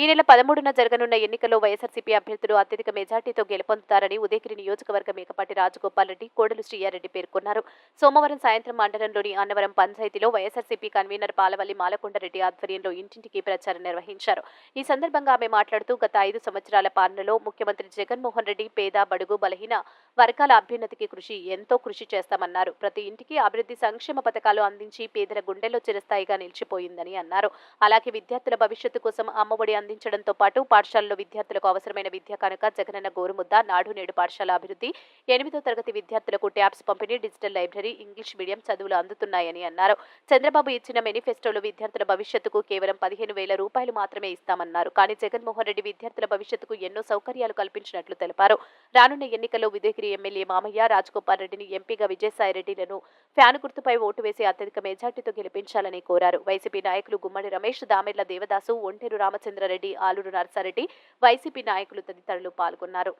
ఈ నెల పదమూడున జరగనున్న ఎన్నికల్లో వైఎస్ఆర్సీపీ అభ్యర్థులు అత్యధిక మెజార్టీతో గెలుపొందుతారని ఉదయగిరి నియోజకవర్గం మేకపాటి రాజగోపాల్ రెడ్డి కోడలు శ్రీయారెడ్డి పేర్కొన్నారు. సోమవారం సాయంత్రం మండలంలోని అన్నవరం పంచాయతీలో వైఎస్ఆర్సీపీ కన్వీనర్ పాలవల్లి మాలకొండరెడ్డి ఆధ్వర్యంలో ఇంటింటికి ప్రచారం నిర్వహించారు. ఈ సందర్భంగా ఆమె మాట్లాడుతూ గత ఐదు సంవత్సరాల పాలనలో ముఖ్యమంత్రి జగన్మోహన్ రెడ్డి పేద బడుగు బలహీన వర్గాల అభ్యున్నతికి కృషి ఎంతో కృషి చేస్తామన్నారు. ప్రతి ఇంటికి అభివృద్ధి సంక్షేమ పథకాలు అందించి పేదల గుండెల్లో చిరస్థాయిగా నిలిచిపోయిందని అన్నారు. అలాగే విద్యార్థుల భవిష్యత్తు కోసం అమ్మఒడి అందించడంతో పాటు పాఠశాలలో విద్యార్థులకు అవసరమైన విద్య కనుక జగనన్న గోరుముద్ద నాడు నేడు పాఠశాల అభివృద్ధి ఎనిమిదో తరగతి విద్యార్థులకు ట్యాబ్స్ పంపిణీ డిజిటల్ లైబ్రరీ ఇంగ్లీష్ మీడియం చదువులు అందుతున్నాయని అన్నారు. చంద్రబాబు ఇచ్చిన మేనిఫెస్టోలో విద్యార్థుల భవిష్యత్తుకు కేవలం పదిహేను వేల రూపాయలు మాత్రమే ఇస్తామన్నారు. కానీ జగన్మోహన్ రెడ్డి విద్యార్థుల భవిష్యత్తుకు ఎన్నో సౌకర్యాలు కల్పించినట్లు తెలిపారు. రానున్న ఎన్నికల్లో ఉదయగిరి ఎమ్మెల్యే మామయ్య రాజగోపాల్ రెడ్డిని ఎంపీగా విజయసాయిరెడ్డిలను ఫ్యాన్ గుర్తుపై ఓటు వేసి అత్యధిక మెజార్టీతో గెలిపించాలని కోరారు. వైసీపీ నాయకులు గుమ్మడి రమేష్ దామెర్ల దేవదాసు ఒంటేరు రామచంద్రారెడ్డి ఆలూరు నర్సారెడ్డి వైసీపీ నాయకులు తదితరులు పాల్గొన్నారు.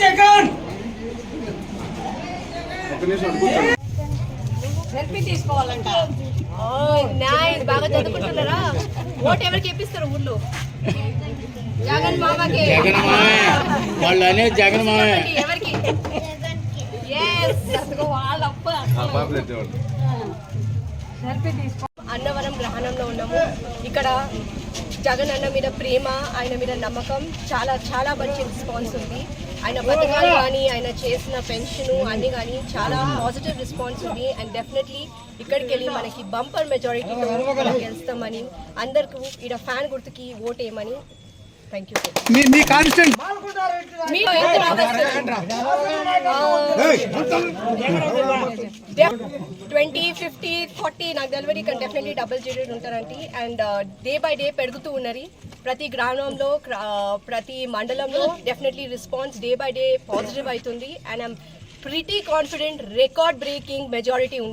జగన్ సెల్ఫీ తీసుకోవాలంట. ఓ నైస్ బాగా చదువుకుంటున్నారా? ఓట్ ఎవరికి ఇప్పిస్తారు ఊళ్ళో? జగన్ మామకి. వాళ్ళు అనేది జగన్ మామే ఎవరికి? అన్నవరం గ్రహణంలో ఉన్నాము. ఇక్కడ జగన్ అన్న మీద ప్రేమ ఆయన మీద నమ్మకం చాలా చాలా మంచి రెస్పాన్స్ ఉంది. ఆయన పథకాలు కానీ ఆయన చేసిన పెన్షన్ అన్ని కానీ చాలా పాజిటివ్ రెస్పాన్స్ ఉంది. అండ్ డెఫినెట్లీ ఇక్కడికి వెళ్ళి మనకి బంపర్ మెజారిటీతో మనం గెలుస్తామని అందరికీ ఇక్కడ ఫ్యాన్ గుర్తుకి ఓట్ వేయమని thank you twenty fifty forty నాకు డెలివరీ కానీ డెఫినెట్లీ డబుల్ జీరో ఉంటారండి అండ్ డే బై డే పెరుగుతూ ఉన్నది. ప్రతి గ్రామంలో uh, ప్రతి మండలంలో definitely response day by day positive అవుతుంది. And I'm pretty confident record breaking majority